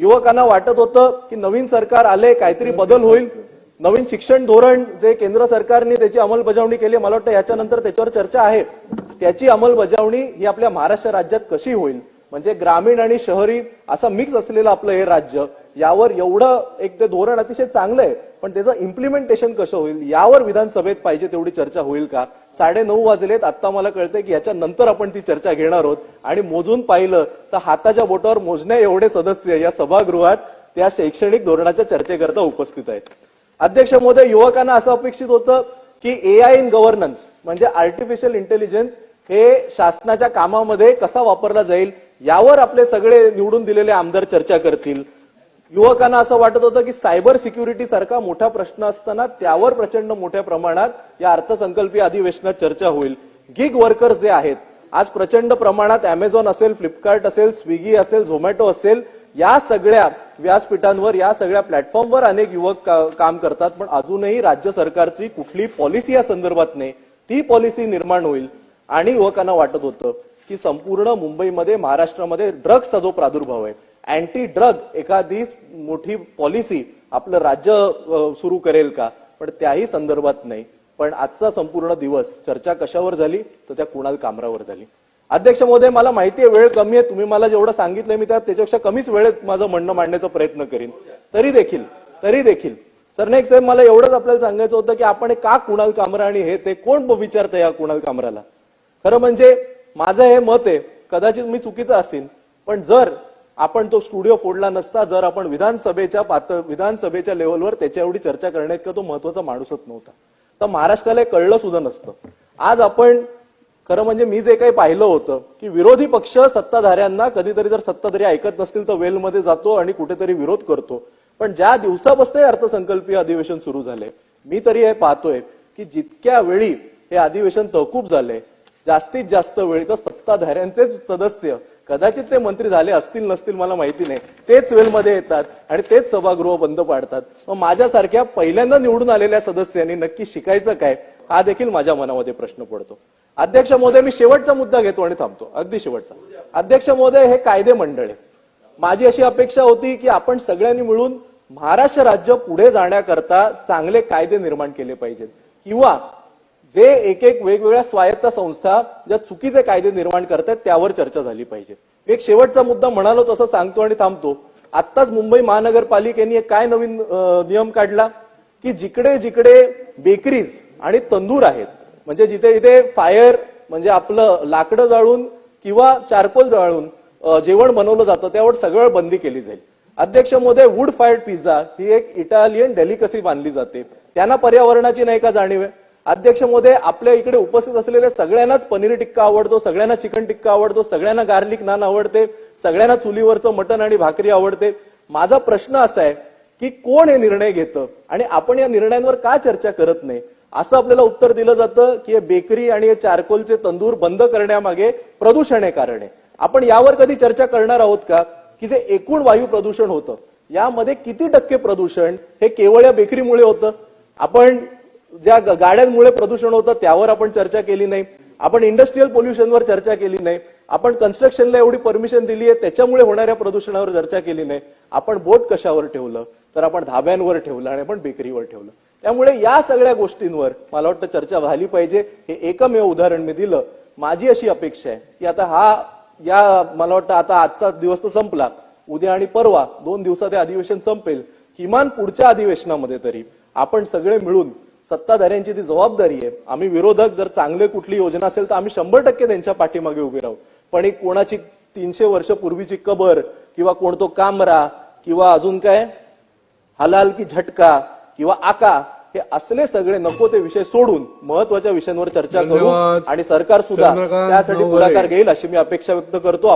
युवकांना वाटत होतं की नवीन सरकार आले काहीतरी बदल होईल. नवीन शिक्षण धोरण जे केंद्र सरकारने त्याची अंमलबजावणी केली मला वाटतं याच्यानंतर त्याच्यावर चर्चा आहे. त्याची अंमलबजावणी ही आपल्या महाराष्ट्र राज्यात कशी होईल? म्हणजे ग्रामीण आणि शहरी असं मिक्स असलेलं आपलं हे राज्य यावर एवढं एक ते धोरण अतिशय चांगलं आहे पण त्याचं इम्प्लिमेंटेशन कसं होईल यावर विधानसभेत पाहिजे तेवढी चर्चा होईल का? साडे नऊ वाजलेत आता मला कळतंय की याच्या नंतर आपण ती चर्चा घेणार आहोत. आणि मोजून पाहिलं तर हाताच्या बोटावर मोजण्या एवढे सदस्य या सभागृहात त्या शैक्षणिक धोरणाच्या चर्चेकरता उपस्थित आहेत. अध्यक्ष महोदय युवकांना असं अपेक्षित होतं की ए आय इन गव्हर्नन्स म्हणजे आर्टिफिशियल इंटेलिजन्स हे शासनाच्या कामामध्ये कसा वापरला जाईल यावर आपले सगळे निवडून दिलेले आमदार चर्चा करतील. युवकांना असं वाटत होतं की सायबर सिक्युरिटी सारखा मोठा प्रश्न असताना त्यावर प्रचंड मोठ्या प्रमाणात या अर्थसंकल्पीय अधिवेशनात चर्चा होईल. गिग वर्कर्स जे आहेत आज प्रचंड प्रमाणात अमेझॉन असेल फ्लिपकार्ट असेल स्विगी असेल झोमॅटो असेल या सगळ्या व्यासपीठांवर या सगळ्या प्लॅटफॉर्मवर अनेक युवक का- काम करतात. पण अजूनही राज्य सरकारची कुठली पॉलिसी या संदर्भात नाही. ती पॉलिसी निर्माण होईल. आणि युवकांना वाटत होतं की संपूर्ण मुंबईमध्ये महाराष्ट्रामध्ये ड्रग्सचा जो प्रादुर्भाव आहे. अँटी ड्रग एखादी मोठी पॉलिसी आपलं राज्य सुरू करेल का? पण त्याही संदर्भात नाही. पण आजचा संपूर्ण दिवस चर्चा कशावर झाली? तर त्या कुणाल कामरावर झाली. अध्यक्ष महोदय मला माहिती आहे वेळ कमी आहे. तुम्ही मला जेवढं सांगितलंय मी त्यात त्याच्यापेक्षा कमीच वेळेत माझं म्हणणं मांडण्याचा प्रयत्न करीन. तरी देखील तरी देखील. सरनाईक साहेब मला एवढंच आपल्याला सांगायचं होतं की आपण का कुणाल कामरा आणि हे ते कोण विचारतं या कुणाल कामराला? खरं म्हणजे माझं हे मत आहे कदाचित मी चुकीचं असेल पण जर आपण तो स्टुडिओ फोडला नसता जर आपण विधानसभेच्या पातळ विधानसभेच्या लेवलवर त्याच्या एवढी चर्चा करण्यात का तो महत्त्वाचा माणूसच नव्हता. तर महाराष्ट्राला हे कळलं सुद्धा नसतं. आज आपण खरं म्हणजे मी जे काही पाहिलं होतं की विरोधी पक्ष सत्ताधाऱ्यांना कधीतरी जर सत्ताधारी ऐकत नसतील तर वेलमध्ये जातो आणि कुठेतरी विरोध करतो. पण ज्या दिवसापासून अर्थसंकल्पीय अधिवेशन सुरू झाले मी तरी हे पाहतोय की जितक्या वेळी हे अधिवेशन तहकूब झाले जास्तीत जास्त वेळी तर सत्ताधाऱ्यांचेच सदस्य. कदाचित ते मंत्री झाले असतील नसतील मला माहिती नाही. तेच वेलमध्ये येतात आणि तेच सभागृह बंद पाडतात. मग माझ्यासारख्या पहिल्यांदा निवडून आलेल्या सदस्यांनी नक्की शिकायचं काय? हा देखील माझ्या मनामध्ये प्रश्न पडतो. अध्यक्ष महोदय मी शेवटचा मुद्दा घेतो आणि थांबतो. अगदी शेवटचा. अध्यक्ष महोदय हे कायदे मंडळ. आहे माझी अशी अपेक्षा होती की आपण सगळ्यांनी मिळून महाराष्ट्र राज्य पुढे जाण्याकरता चांगले कायदे निर्माण केले पाहिजेत. किंवा जे एक एक वेगवेगळ्या स्वायत्त संस्था ज्या चुकीचे कायदे निर्माण करतात त्यावर चर्चा झाली पाहिजे. एक शेवटचा मुद्दा म्हणालो तसं सांगतो आणि थांबतो. आत्ताच मुंबई महानगरपालिकेने काय नवीन नियम काढला? की जिकडे जिकडे बेकरीज आणि तंदूर आहेत म्हणजे जिथे जिथे फायर म्हणजे आपलं लाकडं जाळून किंवा चारकोल जाळून जेवण बनवलं जातं त्यावर सगळं बंदी केली जाईल. अध्यक्ष मोदय वूड फायर्ड पिझ्झा ही एक इटालियन डेलिकसी मानली जाते. त्यांना पर्यावरणाची नाही का जाणीव आहे? अध्यक्ष मोदय आपल्या इकडे उपस्थित असलेल्या सगळ्यांनाच पनीर टिक्का आवडतो सगळ्यांना चिकन टिक्का आवडतो सगळ्यांना गार्लिक नान आवडते सगळ्यांना चुलीवरचं मटण आणि भाकरी आवडते. माझा प्रश्न असा आहे की कोण हे निर्णय घेतं? आणि आपण या निर्णयांवर का चर्चा करत नाही? असं आपल्याला उत्तर दिलं जातं की हे बेकरी आणि हे चारकोलचे तंदूर बंद करण्यामागे प्रदूषण हे कारण. आहे आपण यावर कधी चर्चा करणार आहोत का? की जे एकूण वायू प्रदूषण होतं. यामध्ये किती टक्के प्रदूषण हे केवळ या बेकरीमुळे होतं? आपण ज्या गाड्यांमुळे प्रदूषण होतं त्यावर आपण चर्चा केली नाही. आपण इंडस्ट्रीयल पोल्युशनवर चर्चा केली नाही. आपण कन्स्ट्रक्शनला एवढी परमिशन दिली आहे त्याच्यामुळे होणाऱ्या प्रदूषणावर चर्चा केली नाही. आपण बोट कशावर ठेवलं? तर आपण धाब्यांवर ठेवलं आणि आपण बेकरीवर ठेवलं. त्यामुळे या सगळ्या गोष्टींवर मला वाटतं चर्चा झाली पाहिजे. हे एकमेव उदाहरण मी दिलं. माझी अशी अपेक्षा आहे की आता हा या मला वाटतं आता आजचा दिवस तर संपला. उद्या आणि परवा दोन दिवसात हे अधिवेशन संपेल. किमान पुढच्या अधिवेशनामध्ये तरी आपण सगळे मिळून सत्ताधाऱ्यांची ती जबाबदारी आहे आम्ही विरोधक जर चांगले कुठली योजना असेल तर आम्ही शंभर टक्के त्यांच्या पाठीमागे उभे राहू पण एक कोणाची तीनशे वर्ष पूर्वीची कबर किंवा कोणतो कामरा किंवा अजून काय हलाल की झटका किंवा आका हे असले सगळे नको ते विषय सोडून महत्त्वाच्या विषयांवर चर्चा करू. आणि सरकार सुद्धा त्यासाठी. पुढाकार घेईल अशी मी अपेक्षा व्यक्त करतो